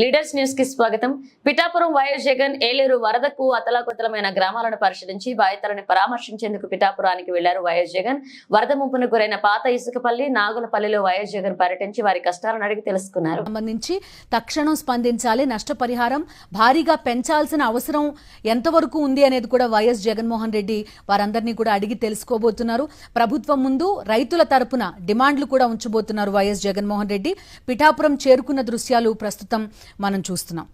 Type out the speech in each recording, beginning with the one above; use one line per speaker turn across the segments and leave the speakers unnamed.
Leaders న్యూస్కి స్వాగతం. Pithapuram YS Jagan Yeleru వరదకు అతలాకుతలమైన గ్రామాలను పరిశీలించి బాధితులను పరామర్శించేందుకు పిఠాపురానికి వెళ్ళారు వైఎస్ జగన్. వరద ముంపును గురైన పాత ఇసుకపల్లి నాగులపల్లిలో వైఎస్ జగన్ పర్యటించి వారి కష్టాలను అడిగి తెలుసుకున్నారు.
సంబంధించి తక్షణం స్పందించాలి నష్టపరిహారం భారీగా పెంచాల్సిన అవసరం ఎంతవరకు ఉంది అనేది కూడా వైఎస్ జగన్మోహన్ రెడ్డి వారందరినీ కూడా అడిగి తెలుసుకోబోతున్నారు. ప్రభుత్వం ముందు రైతుల తరపున డిమాండ్లు కూడా ఉంచబోతున్నారు వైఎస్ జగన్మోహన్ రెడ్డి. పిఠాపురం చేరుకున్న దృశ్యాలు ప్రస్తుతం మనం చూస్తున్నాం.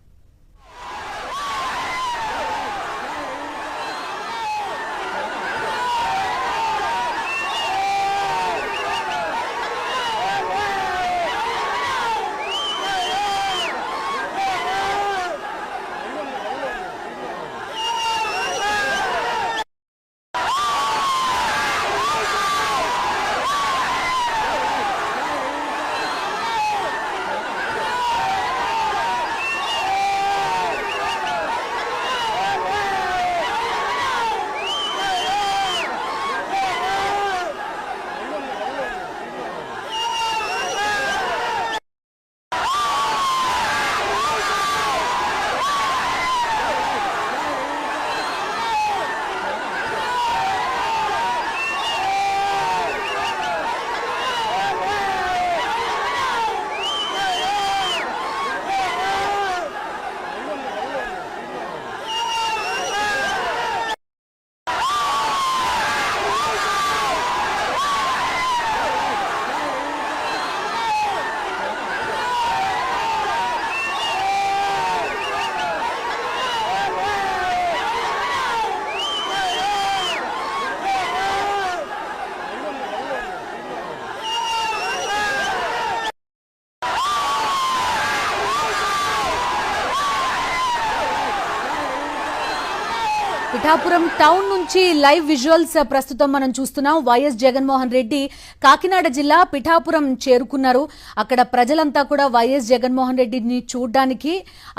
పిఠాపురం టౌన్ నుంచి లైవ్ విజువల్స్ ప్రస్తుతం మనం చూస్తున్నాం. వైఎస్ జగన్మోహన్ రెడ్డి కాకినాడ జిల్లా పిఠాపురం చేరుకున్నారు. అక్కడ ప్రజలంతా కూడా వైఎస్ జగన్మోహన్ రెడ్డిని చూడడానికి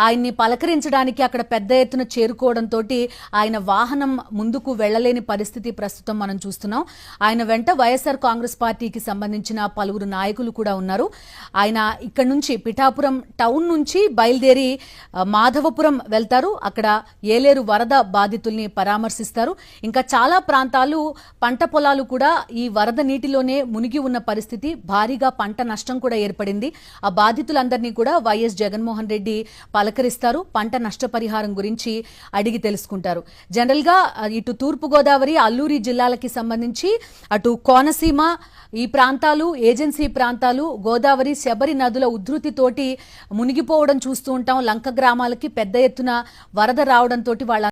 ఆయన్ని పలకరించడానికి అక్కడ పెద్ద ఎత్తున చేరుకోవడంతో ఆయన వాహనం ముందుకు వెళ్ళలేని పరిస్థితి ప్రస్తుతం మనం చూస్తున్నాం. ఆయన వెంట వైఎస్ఆర్ కాంగ్రెస్ పార్టీకి సంబంధించిన పలువురు నాయకులు కూడా ఉన్నారు. ఆయన ఇక్కడ నుంచి పిఠాపురం టౌన్ నుంచి బయలుదేరి మాధవపురం వెళ్తారు. అక్కడ ఏలేరు వరద బాధితుల్ని పరామర్శిస్తారు. ఇంకా చాలా ప్రాంతాలు పంట పొలాలు కూడా ఈ వరద నీటిలోనే మునిగి ఉన్న పరిస్థితి. భారీగా పంట నష్టం కూడా ఏర్పడింది. ఆ బాధితులందరినీ కూడా వైఎస్ జగన్మోహన్ రెడ్డి పలకరిస్తారు. పంట నష్టపరిహారం గురించి అడిగి తెలుసుకుంటారు. జనరల్గా ఇటు తూర్పు గోదావరి అల్లూరి జిల్లాలకి సంబంధించి అటు కోనసీమ ఈ ప్రాంతాలు ఏజెన్సీ ప్రాంతాలు గోదావరి శబరి నదుల ఉధృతితోటి మునిగిపోవడం చూస్తూ ఉంటాం. లంక గ్రామాలకి పెద్ద ఎత్తున వరద రావడంతో వాళ్ళ